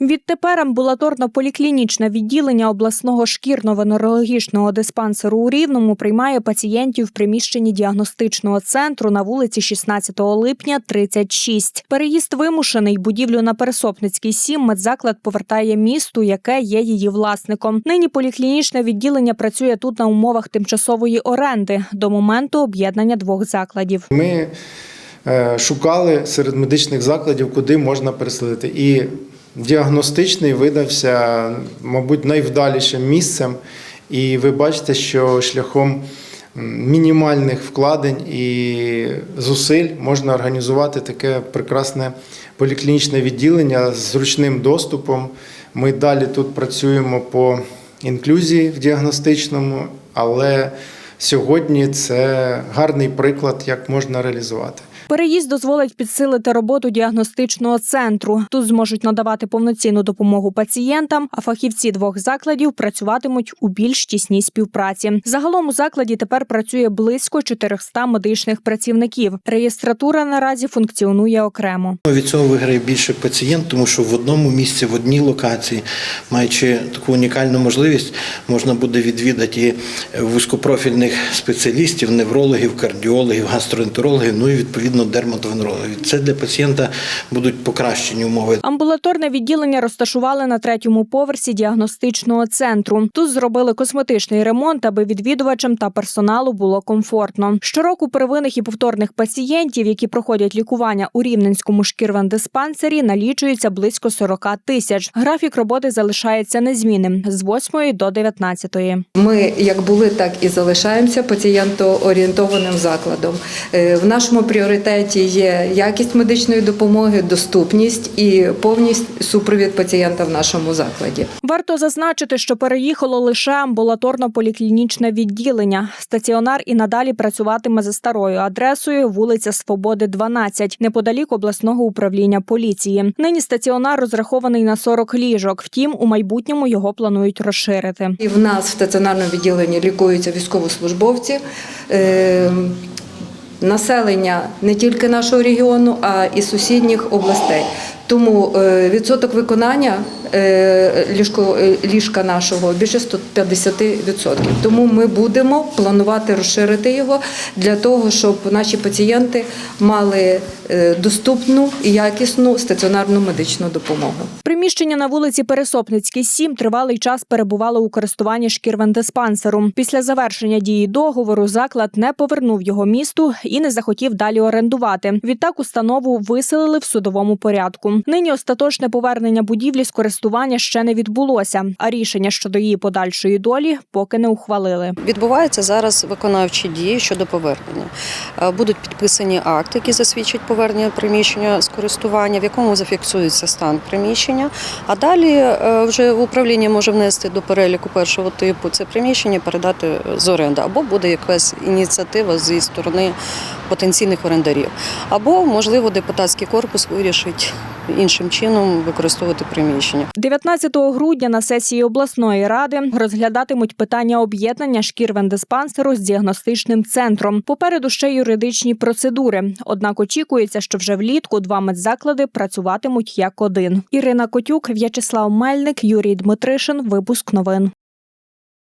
Відтепер амбулаторно-поліклінічне відділення обласного шкірно-венерологічного диспансеру у Рівному приймає пацієнтів в приміщенні діагностичного центру на вулиці 16 липня, 36. Переїзд вимушений. Будівлю на Пересопницькій 7 медзаклад повертає місту, яке є її власником. Нині поліклінічне відділення працює тут на умовах тимчасової оренди до моменту об'єднання двох закладів. Ми е, шукали серед медичних закладів, куди можна переселити. І діагностичний видався, мабуть, найвдалішим місцем. І ви бачите, що шляхом мінімальних вкладень і зусиль можна організувати таке прекрасне поліклінічне відділення з зручним доступом. Ми далі тут працюємо по інклюзії в діагностичному, але сьогодні це гарний приклад, як можна реалізувати. Переїзд дозволить підсилити роботу діагностичного центру. Тут зможуть надавати повноцінну допомогу пацієнтам, а фахівці двох закладів працюватимуть у більш тісній співпраці. Загалом у закладі тепер працює близько 400 медичних працівників. Реєстратура наразі функціонує окремо. Від цього виграє більше пацієнт, тому що в одному місці, в одній локації, маючи таку унікальну можливість, можна буде відвідати і вузькопрофільних спеціалістів, неврологів, кардіологів, гастроентерологів, ну і відповідно дерматовенерологів. Це для пацієнта будуть покращені умови. Амбулаторне відділення розташували на третьому поверсі діагностичного центру. Тут зробили косметичний ремонт, аби відвідувачам та персоналу було комфортно. Щороку первинних і повторних пацієнтів, які проходять лікування у рівненському шкірвендиспансері, налічується близько 40 тисяч. Графік роботи залишається незмінним з 8 до 19. Ми як були, так і залишаємося пацієнтоорієнтованим закладом. Е, В нашому пріоритеті є якість медичної допомоги, доступність і повність супровід пацієнта в нашому закладі. Варто зазначити, що переїхало лише амбулаторно-поліклінічне відділення. Стаціонар і надалі працюватиме за старою адресою вулиця Свободи, 12, неподалік обласного управління поліції. Нині стаціонар розрахований на 40 ліжок. Втім, у майбутньому його планують розширити. І в нас в стаціонарному відділенні лікуються військовослужбовці. Населення не тільки нашого регіону, а і сусідніх областей. Тому е, відсоток виконання ліжка нашого більше 150%. Тому ми будемо планувати розширити його для того, щоб наші пацієнти мали е, доступну і якісну стаціонарну медичну допомогу. Приміщення на вулиці Пересопницькій 7 тривалий час перебувало у користуванні шкірвендиспансером. Після завершення дії договору заклад не повернув його місту і не захотів далі орендувати. Відтак установу виселили в судовому порядку. Нині остаточне повернення будівлі з користування ще не відбулося, а рішення щодо її подальшої долі поки не ухвалили. Відбуваються зараз виконавчі дії щодо повернення. Е, Будуть підписані акти, які засвідчать повернення приміщення з користування, в якому зафіксується стан приміщення. А далі е, вже управління може внести до переліку першого типу це приміщення, передати з оренди, або буде якась ініціатива зі сторони потенційних орендарів, або можливо депутатський корпус вирішить іншим чином використовувати приміщення. 19 грудня на сесії обласної ради розглядатимуть питання об'єднання шкірвендиспансеру з діагностичним центром. Попереду ще юридичні процедури. Однак очікується, що вже влітку два медзаклади працюватимуть як один. Ірина Котюк, В'ячеслав Мельник, Юрій Дмитришин. Випуск новин.